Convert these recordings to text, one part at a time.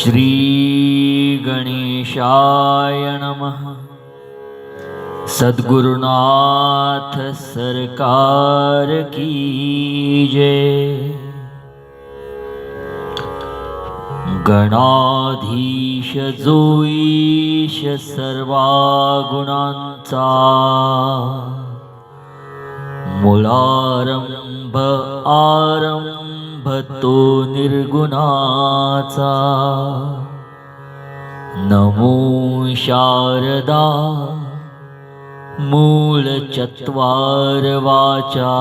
श्रीगणेशाय नमः। सद्गुरुनाथ सरकार की जय। गणाधीश जोईश सर्वा गुणांचा मुळारंभ आरंभ भतो निर्गुणाचा. नमो शारदा मूळ चत्वार वाचा.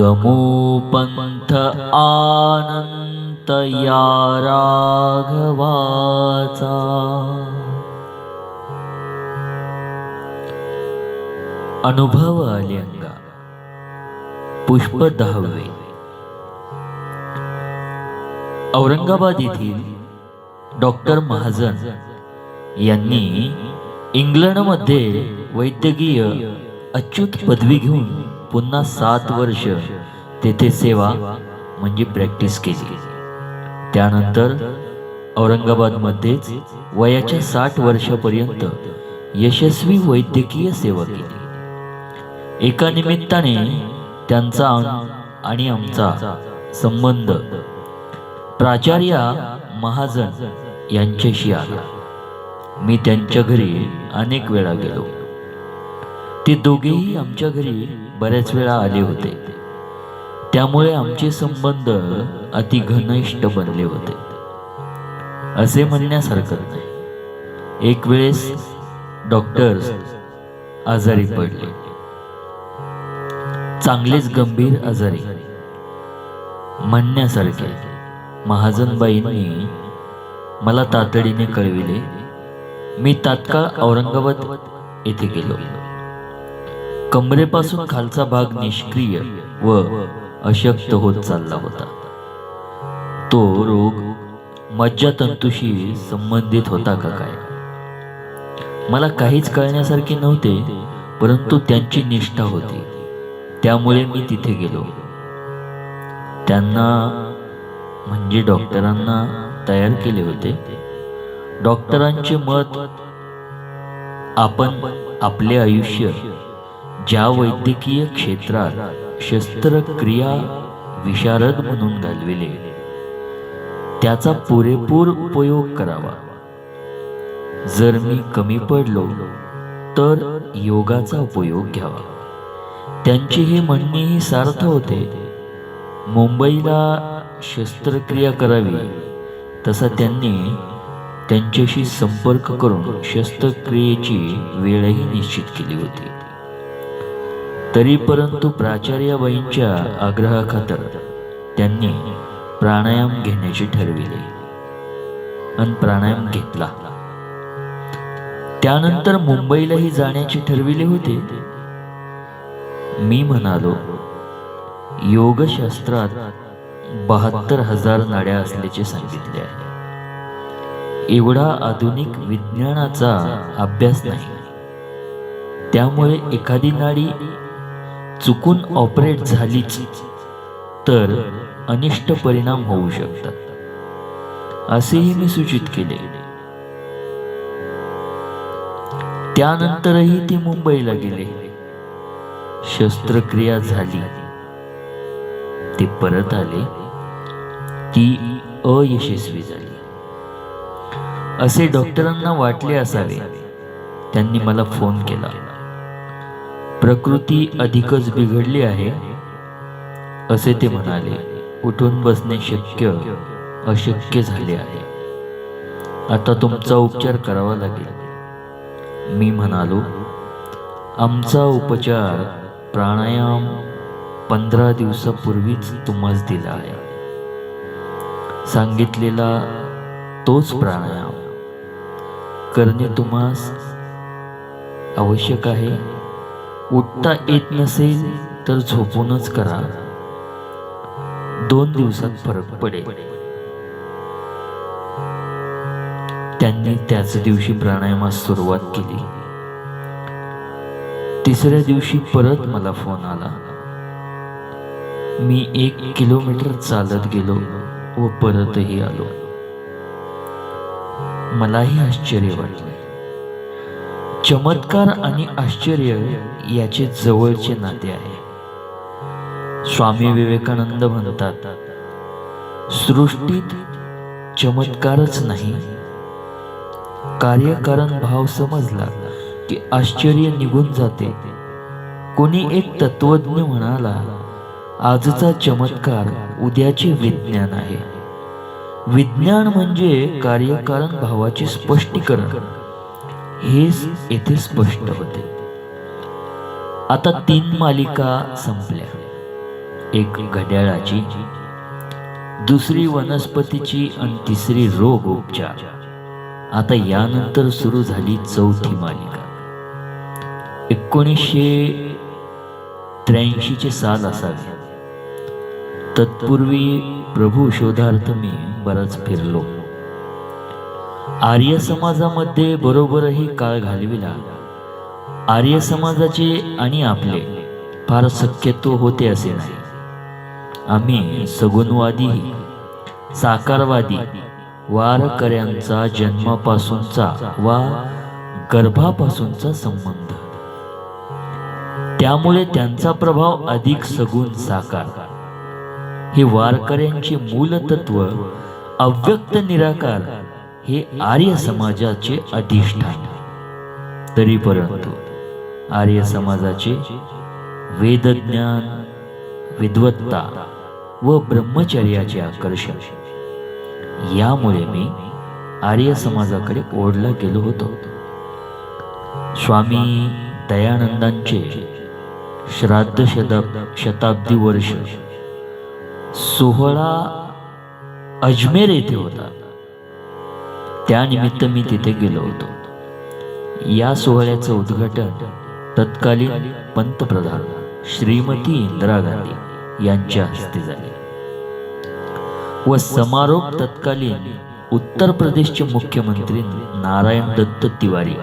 गमो पंथ आनंत या राघवाचा. अनुभव आल्यंगा पुष्प दहावे औरंगाबाद येथील डॉक्टर महाजन यांनी इंग्लंडमध्ये वैद्यकीय अच्युत पदवी घेऊन पुन्हा सात वर्ष तेथे सेवा म्हणजे प्रॅक्टिस केली. त्यानंतर औरंगाबादमध्येच वयाच्या साठ वर्षापर्यंत यशस्वी वैद्यकीय सेवा केली. एका निमित्ताने त्यांचा आणि आमचा संबंध. प्राचार्या महाजन यांच्याशी आला. मी त्यांच्या घरी अनेक वेळा गेलो. ते दोघेही आमच्या घरी बऱ्याच वेळा आले होते. त्यामुळे आमचे संबंध अति घनिष्ठ बनले होते. असे म्हणण्यासारखं नाही. एक वेळेस डॉक्टर्स आजारी पडले. चांगलेच गंभीर आजारी. म्हणण्यासारखे. महाजनबाईंनी मला तातडीने कळविले. मी तात्काळ औरंगाबाद येथे गेलो. कमरेपासून खालचा भाग निष्क्रिय व अशक्त होत चालला होता. तो रोग मज्जातंतूशी संबंधित होता का काय? मला काहीच कळण्यासारखे नव्हते परंतु त्यांची निष्ठा होती. त्यामुळे मी तिथे गेलो. त्यांना म्हणजे डॉक्टरांना तयार केले होते. डॉक्टरांचे मत आपण आपले आयुष्य ज्या वैद्यकीय क्षेत्रात शस्त्रक्रिया विशारद म्हणून घालविले त्याचा पुरेपूर उपयोग करावा. जर मी कमी पडलो तर योगाचा उपयोग घ्यावा. त्यांचे हे म्हणणेही सार्थ होते. मुंबईला शस्त्रक्रिया करावी तसा त्यांनी त्यांच्याशी संपर्क करून शस्त्रक्रियेची वेळही निश्चित केली होती. तरी परंतु प्राचार्याबाईंच्या आग्रहाखातर त्यांनी प्राणायाम घेण्याचे ठरविले आणि प्राणायाम घेतला. त्यानंतर मुंबईलाही जाण्याचे ठरविले होते. मी म्हणालो योगशास्त्रात बहात्तर हजार नाड्या असल्याचे सांगितले आहे. एवढा आधुनिक विज्ञानाचा अभ्यास नाही. त्यामुळे एखादी नाडी चुकून ऑपरेट झालीच तर अनिष्ट परिणाम होऊ शकतात. असेही मी सूचित केले. त्यानंतरही ते मुंबईला गेले. शस्त्रक्रिया झाली. ते परत आले. ती अयशस्वी झाली. असे डॉक्टरांना वाटले असावे. त्यांनी मला फोन केला. प्रकृती अधिकच बिघडली आहे असे ते म्हणाले. उठून बसणे शक्य अशक्य झाले आहे. आता तुमचा उपचार करावा लागेल. मी म्हणालो आमचा उपचार प्राणायाम पंधरा दिवसापूर्वीच तुम्हाला दिला आहे. सांगितलेला तोच प्राणायाम करणे तुम्हास आवश्यक आहे. उठता येत नसेल तर झोपूनच करा. दोन दिवसात फरक पडेल. त्यांनी त्याच दिवशी प्राणायामास सुरुवात केली. तिसऱ्या दिवशी परत मला फोन आला. मी एक किलोमीटर चालत गेलो व परतही आलो. मलाही आश्चर्य वाटले. चमत्कार आणि आश्चर्य याचे जवळचे नाते आहे. स्वामी विवेकानंद म्हणतात सृष्टीत चमत्कारच नाही. कार्यकारण भाव समजला. की आश्चर्य निघून जाते. कोणी एक तत्वज्ञ म्हणाला आजचा चमत्कार उद्याचे विज्ञान आहे. विज्ञान म्हणजे कार्यकारण भावाचे स्पष्टीकरण. हेच येथे स्पष्ट होते. आता तीन मालिका संपल्या. एक घड्याळाची दुसरी वनस्पतीची आणि तिसरी रोग उपचार आता यानंतर सुरू झाली चौथी मालिका. एकोणीसशे त्र्याऐंशीचे साल असावे. तत्पूर्वी प्रभू शोधार्थ मी बराच फिरलो. आर्य समाजामध्ये बरोबरही काळ घालविला. आर्य समाजाचे आणि आपले फार शक्यतो होते असे नाही. आम्ही सगुणवादी साकारवादी वारकऱ्यांचा जन्मापासूनचा वा गर्भापासूनचा संबंध. त्यामुळे त्यांचा प्रभाव अधिक सगुण साकार. हे वारकऱ्यांचे मूलतत्व अव्यक्त निराकार हे आर्य समाजाचे अधिष्ठान. तरी परंतु आर्य समाजाचे वेदज्ञान विद्वत्ता व ब्रह्मचर्याचे आकर्षण यामुळे मी आर्य समाजाकडे ओढला गेलो होतो. स्वामी दयानंदांचे श्राद्ध शतक शताब्दी वर्ष. सोहळा अजमेर येथे होता. त्यानिमित्त मी तिथे गेलो होतो. या सोहळ्याचं उद्घाटन तत्कालीन पंतप्रधान श्रीमती इंदिरा गांधी यांच्या हस्ते झाले. व समारोप तत्कालीन उत्तर प्रदेशचे मुख्यमंत्री नारायण दत्त तिवारी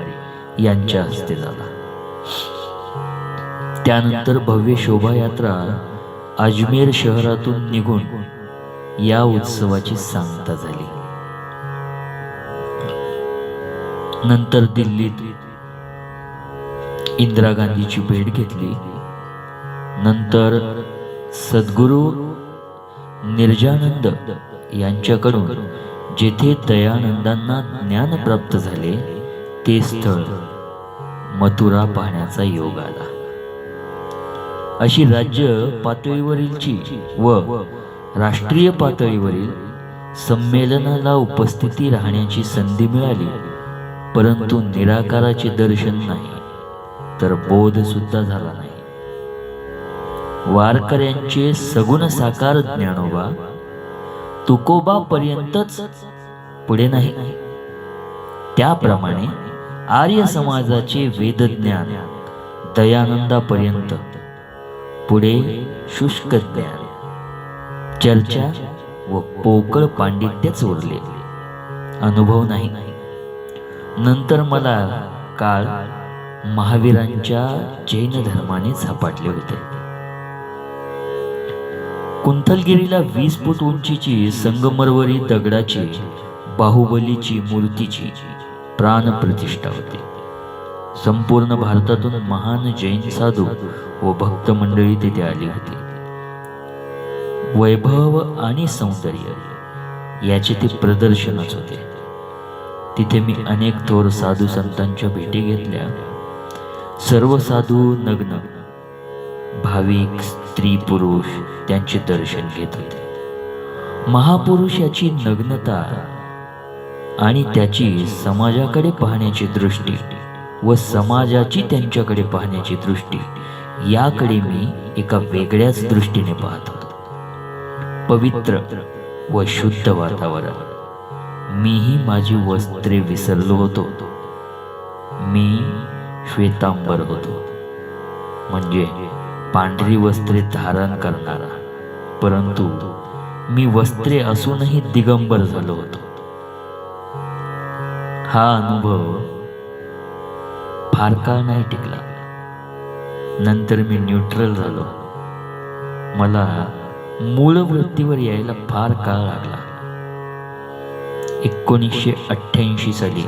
यांच्या हस्ते झाला. त्यानंतर भव्य शोभायात्रा अजमेर शहरातून निघून या उत्सवाची सांगता झाली. नंतर दिल्लीत इंदिरा गांधीची भेट घेतली. नंतर सद्गुरू निर्जानंद यांच्याकडून जेथे दयानंदांना ज्ञान प्राप्त झाले ते स्थळ मथुरा पाहण्याचा योग आला. अशी राज्य पातळीवरीलची व राष्ट्रीय पातळीवरील संमेलनाला उपस्थिती राहण्याची संधी मिळाली परंतु निराकाराचे दर्शन नाही तर बोध सुद्धा झाला नाही. वारकऱ्यांचे सगुण साकार ज्ञानोबा तुकोबा पर्यंतच पुढे नाही. त्याप्रमाणे आर्य समाजाचे वेदज्ञान दयानंदापर्यंत पुढे शुष्क ज्ञान चर्चा व पोकळ पांडित्यच उरले अनुभव नाही. नंतर मला काळ महावीरांच्या जैन धर्माने झपाटले होते. कुंथलगिरीला वीस फूट उंचीची संगमरवरी दगडाची बाहुबलीची मूर्तीची प्राणप्रतिष्ठा होती. संपूर्ण भारतातून महान जैन साधू व भक्त मंडळी तिथे आली होती. वैभव आणि सौंदर्य याचे ते प्रदर्शनच होते. तिथे मी अनेक थोर साधू संतांच्या भेटी घेतल्या. सर्व साधू नग्न भाविक स्त्री पुरुष त्यांचे दर्शन घेत होते. महापुरुष याची नग्नता आणि त्याची समाजाकडे पाहण्याची दृष्टी व समाजाची त्यांच्याकडे पाहण्याची दृष्टी. याकडे मी एका वेगळ्याच दृष्टीने पाहत. होतो पवित्र व शुद्ध वातावरण. मीही माझी वस्त्रे विसरलो होतो. मी श्वेतांबर होतो. म्हणजे पांढरी वस्त्रे धारण करणारा. परंतु मी वस्त्रे असूनही दिगंबर झालो होतो. हा अनुभव फार काळ नाही टिकला. नंतर मी न्यूट्रल झालो. मला मूळ वृत्तीवर यायला फार काळ लागला. एकोणीसशे अठ्ठ्याऐंशी साली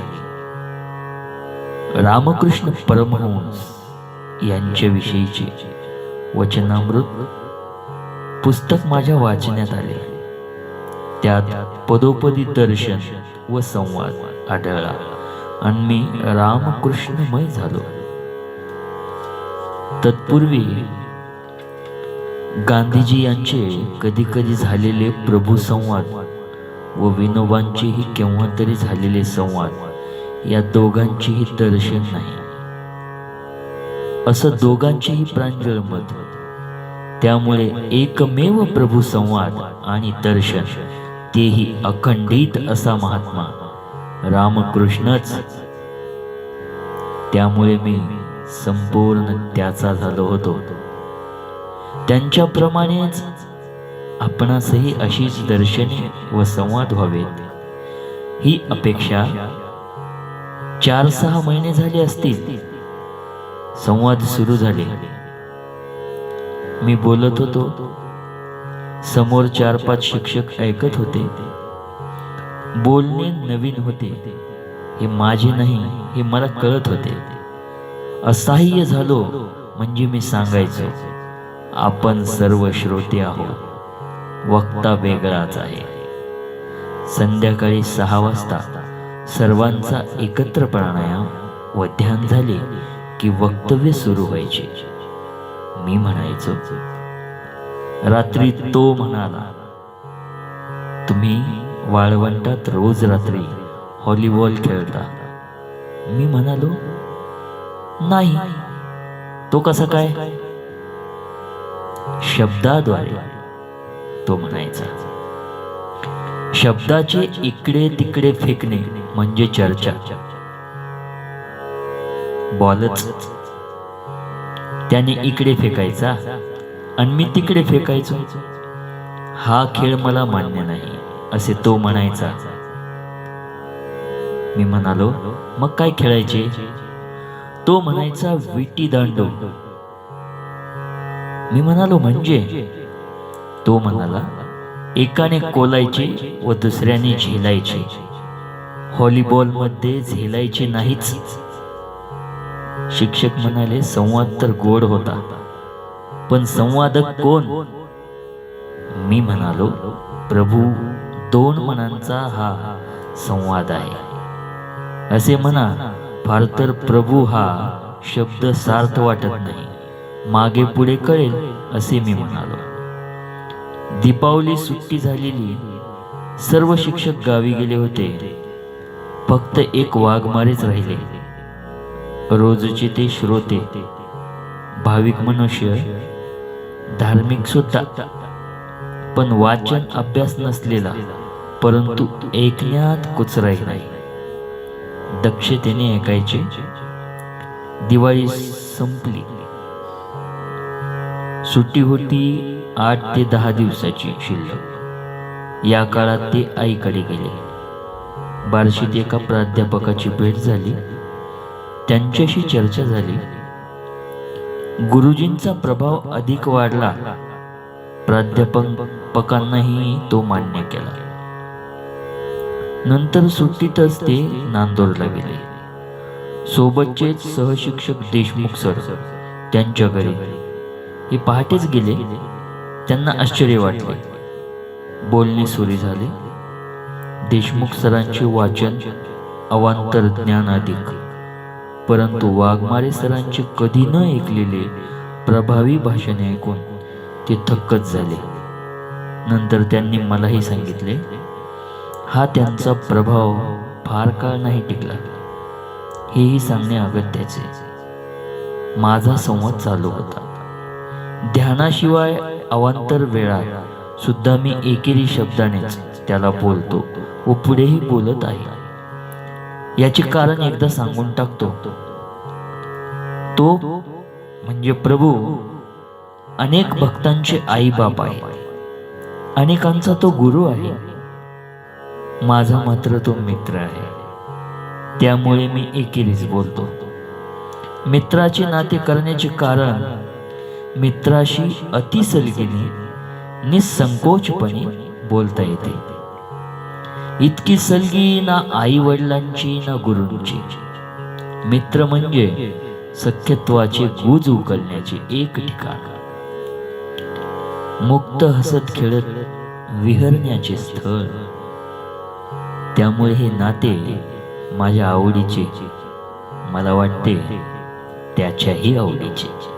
रामकृष्ण परमहंस यांच्याविषयीचे वचनामृत पुस्तक माझ्या वाचण्यात आले. त्यात पदोपदी दर्शन व संवाद आढळला. आणि मी रामकृष्णमय झालो. तत्पूर्वी गांधीजी यांचे कधी कधी झालेले प्रभू संवाद व विनोबांचेही केव्हा तरी झालेले संवाद या दोघांचेही दर्शन नाही. असं दोघांचेही प्रांजळ मत. त्यामुळे एकमेव प्रभू संवाद आणि दर्शन तेही अखंडित असा महात्मा रामकृष्णच. त्यामुळे मी संपूर्ण त्याचा झालो होतो. त्यांच्याप्रमाणेच आपणासही अशीच दर्शने व संवाद व्हावेत. ही अपेक्षा चार सहा महिने झाले असतील. संवाद सुरू झाले. मी बोलत होतो. समोर चार पाच शिक्षक ऐकत होते. बोलणे नवीन होते. हे माझे नाही हे मला कळत होते. असहाय्य झालो म्हणजे मी सांगायचो आपण सर्व श्रोते आहोत. वक्ता वेगळाच आहे. संध्याकाळी सहा वाजता सर्वांचा एकत्र प्राणायाम व ध्यान झाले की वक्तव्य सुरू व्हायचे. मी म्हणायचो रात्री तो म्हणाला तुम्ही वाळवंटात रोज रात्री हॉलीबॉल खेळता. मी म्हणालो नाही तो कसा काय? शब्दाद्वारे तो म्हणायचा शब्दाचे इकडे तिकडे फेकणे म्हणजे चर्चा. बॉलच त्याने इकडे फेकायचा आणि मी तिकडे फेकायचो. हा खेळ मला मान्य नाही. असे तो म्हणायचा. मी म्हणालो मग काय खेळायचे? तो म्हणायचा विटी दांडू. मी म्हणालो म्हणजे? तो म्हणाला एकाने कोलायचे व दुसऱ्याने झेलायचे. व्हॉलीबॉलमध्ये झेलायचे नाहीच. शिक्षक म्हणाले संवाद तर गोड होता. पण संवादक कोण? मी म्हणालो प्रभू. दोन मनांचा हा संवाद आहे. असे म्हणा फार तर प्रभू हा शब्द सार्थ वाटत नाही. मागे पुढे कळेल असे मी म्हणालो. दीपावली सुट्टी झालेली. सर्व शिक्षक गावी गेले होते. फक्त एक वाघमारेच राहिले. रोजचे ते श्रोते. भाविक मनुष्य. धार्मिक सुद्धा. पण वाचन अभ्यास नसलेला. परंतु ऐकण्यात कुचराई नाही. दक्षतेने ऐकायचे. दिवाळी संपली. सुट्टी होती आठ ते दहा दिवसाची शिल्लक. या काळात ते आईकडे गेले. बार्शीत एका प्राध्यापकाची भेट झाली. त्यांच्याशी चर्चा झाली. गुरुजींचा प्रभाव अधिक वाढला. प्राध्यापकांनाही तो मान्य केला. नंतर सुट्टीतच ते नांदोरला गेले. सोबतचेच सहशिक्षक देशमुख सर त्यांच्या घरी. हे पहाटेच गेले. त्यांना आश्चर्य वाटले. बोलणे सुरू झाले. देशमुख सरांचे वाचन अवांतर ज्ञान अधिक परंतु वाघमारे सरांचे कधी न ऐकलेले प्रभावी भाषण ऐकून ते थक्कच झाले. नंतर त्यांनी मलाही सांगितले हा त्यांचा प्रभाव फार काळ नाही टिकला. हेही सांगणे अगत्याचे. माझा संवाद चालू होता. ध्यानाशिवाय अवांतर वेळा सुद्धा मी एकेरी शब्दानेच त्याला बोलतो व पुढेही बोलत आहे. याचे कारण एकदा सांगून टाकतो. तो म्हणजे प्रभू अनेक भक्तांचे आई बाप आहे अनेकांचा तो गुरु आहे. माझा मात्र तो मित्र आहे. त्यामुळे मी एकेरीच बोलतो. मित्राचे नाते करण्याचे कारण मित्राशी अतिसलगीने निसंकोचपणे बोलता येते. इतकी सलगी ना आई वडिलांची ना गुरूंची. मित्र म्हणजे सख्यत्वाचे गुज उकलण्याचे एक ठिकाण. मुक्त हसत खेळत विहरण्याचे स्थळ. त्यामुळे हे नाते माझ्या आवडीचे. मला वाटते त्याच्याही आवडीचे.